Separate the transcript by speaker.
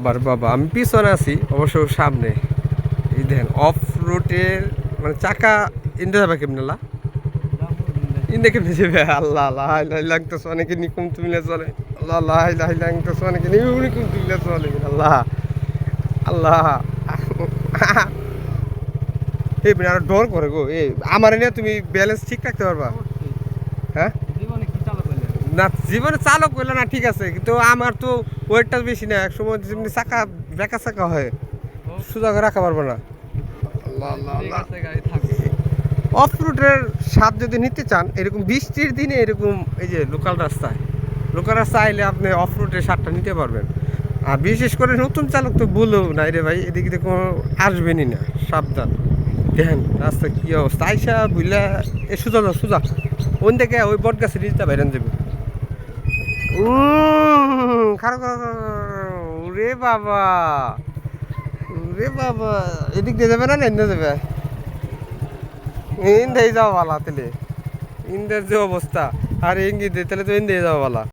Speaker 1: আবার বাবা আমি পিছনে আছি অবশ্য সামনে। এই দেখেন অফ রোডের মানে চাকা ইন্দে যাবে কেমনেলা ইন্দে কেমনে যাবে? আল্লাহ আল্লাহ হাই লাগতেছে অনেকে নিকুম তুমিলে চলে। আল্লাহ আল্লাহ হাই হাই লাগতেছে অনেকে নিকুম তুমিলে চলে। আল্লাহ আল্লাহ এই আরও ডর করে গো। এই আমার নিয়ে তুমি ব্যালেন্স ঠিক রাখতে পারবা? হ্যাঁ
Speaker 2: জীবনে কি চালু করলেন
Speaker 1: না জীবনে চালক করলে না ঠিক আছে। কিন্তু আমার তো ওয়েটটা বেশি না এক সময় যেমনি চাকা বেকা চাকা হয় সোজা করে রাখা পারব না। আল্লাহ আল্লাহ
Speaker 2: ঠিক
Speaker 1: আল্লাহ।
Speaker 2: আছে গাড়ি থাকে।
Speaker 1: অফ রুটের স্বাদ যদি নিতে চান এরকম বৃষ্টির দিনে এরকম এই যে লোকাল রাস্তায় লোকাল রাস্তা আইলে আপনি অফ রুটের স্বাদটা নিতে পারবেন। আর বিশেষ করে নতুন চালক তো বলেও নাই রে ভাই এদিকে তো কোনো আসবেনই না সাবধান। দেখেন রাস্তা কী অবস্থা আইসা বুঝলা এ সুজা সুজা ওন থেকে ওই বট গাছের রিজটা বাইরেন যাবে। খারো খারো। ওরে বাবা। ওরে বাবা। এদিক দিয়ে যাবে না এদিকে যাবে? ইন্দাই যাওয়া বালা তাহলে। ইন্দের যে অবস্থা। আর ইঙ্গি দে, তাহলে তো ইন্দাই যাওয়া ভালা।